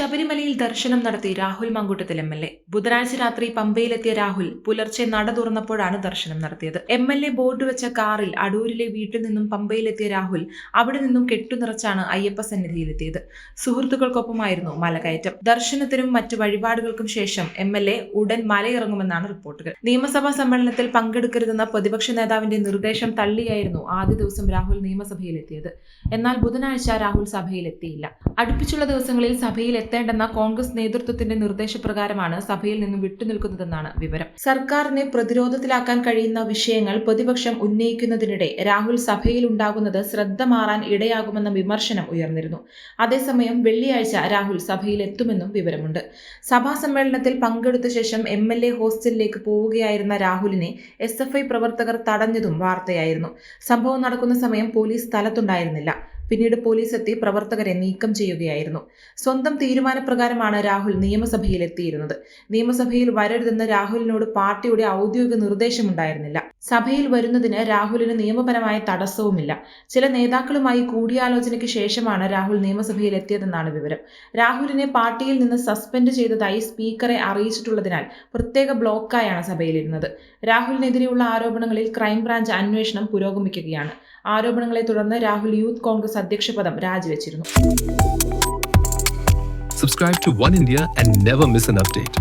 ശബരിമലയിൽ ദർശനം നടത്തി Rahul Mankoottathil M L A. ബുധനാഴ്ച രാത്രി പമ്പയിലെത്തിയ രാഹുൽ പുലർച്ചെ നട തുറന്നപ്പോഴാണ് ദർശനം നടത്തിയത്. എം എൽ എ ബോർഡ് വെച്ച കാറിൽ അടൂരിലെ വീട്ടിൽ നിന്നും പമ്പയിലെത്തിയ രാഹുൽ അവിടെ നിന്നും കെട്ടുനിറച്ചാണ് അയ്യപ്പ സന്നിധിയിലെത്തിയത്. സുഹൃത്തുക്കൾക്കൊപ്പമായിരുന്നു മലകയറ്റം. ദർശനത്തിനും മറ്റു വഴിപാടുകൾക്കും ശേഷം എം എൽ എ ഉടൻ മലയിറങ്ങുമെന്നാണ് റിപ്പോർട്ടുകൾ. നിയമസഭാ സമ്മേളനത്തിൽ പങ്കെടുക്കരുതെന്ന പ്രതിപക്ഷ നേതാവിന്റെ നിർദ്ദേശം തള്ളിയായിരുന്നു ആദ്യ ദിവസം രാഹുൽ നിയമസഭയിലെത്തിയത്. എന്നാൽ ബുധനാഴ്ച രാഹുൽ സഭയിലെത്തിയില്ല. അടുപ്പിച്ചുള്ള ദിവസങ്ങളിൽ സഭയിൽ എത്തേണ്ടെന്ന കോൺഗ്രസ് നേതൃത്വത്തിന്റെ നിർദ്ദേശപ്രകാരമാണ് സഭയിൽ നിന്നും വിട്ടുനിൽക്കുന്നതെന്നാണ് വിവരം. സർക്കാരിനെ പ്രതിരോധത്തിലാക്കാൻ കഴിയുന്ന വിഷയങ്ങൾ പ്രതിപക്ഷം ഉന്നയിക്കുന്നതിനിടെ രാഹുൽ സഭയിൽ ഉണ്ടാകുന്നത് ശ്രദ്ധ മാറാൻ ഇടയാകുമെന്ന വിമർശനം ഉയർന്നിരുന്നു. അതേസമയം വെള്ളിയാഴ്ച രാഹുൽ സഭയിൽ എത്തുമെന്നും വിവരമുണ്ട്. സഭാ സമ്മേളനത്തിൽ പങ്കെടുത്ത ശേഷം എം എൽ എ ഹോസ്റ്റലിലേക്ക് പോവുകയായിരുന്ന രാഹുലിനെ എസ് എഫ് ഐ പ്രവർത്തകർ തടഞ്ഞതും വാർത്തയായിരുന്നു. സംഭവം നടക്കുന്ന സമയം പോലീസ് സ്ഥലത്തുണ്ടായിരുന്നില്ല. പിന്നീട് പോലീസ് എത്തി പ്രവർത്തകരെ നീക്കം ചെയ്യുകയായിരുന്നു. സ്വന്തം തീരുമാനപ്രകാരമാണ് രാഹുൽ നിയമസഭയിൽ എത്തിയിരുന്നത് നിയമസഭയിൽ വരരുതെന്ന് രാഹുലിനോട് പാർട്ടിയുടെ ഔദ്യോഗിക നിർദ്ദേശമുണ്ടായിരുന്നില്ല. സഭയിൽ വരുന്നതിന് രാഹുലിന് നിയമപരമായ തടസ്സവുമില്ല. ചില നേതാക്കളുമായി കൂടിയാലോചനയ്ക്ക് ശേഷമാണ് രാഹുൽ നിയമസഭയിൽ എത്തിയതെന്നാണ് വിവരം. രാഹുലിനെ പാർട്ടിയിൽ നിന്ന് സസ്പെൻഡ് ചെയ്തതായി സ്പീക്കറെ അറിയിച്ചിട്ടുള്ളതിനാൽ പ്രത്യേക ബ്ലോക്കായാണ് സഭയിലിരുന്നത്. രാഹുലിനെതിരെയുള്ള ആരോപണങ്ങളിൽ ക്രൈംബ്രാഞ്ച് അന്വേഷണം പുരോഗമിക്കുകയാണ്. ആരോപണങ്ങളെ തുടർന്ന് രാഹുൽ യൂത്ത് കോൺഗ്രസ് അധ്യക്ഷ പദം രാജിവെച്ചിരുന്നു. Subscribe to One India and never miss an update.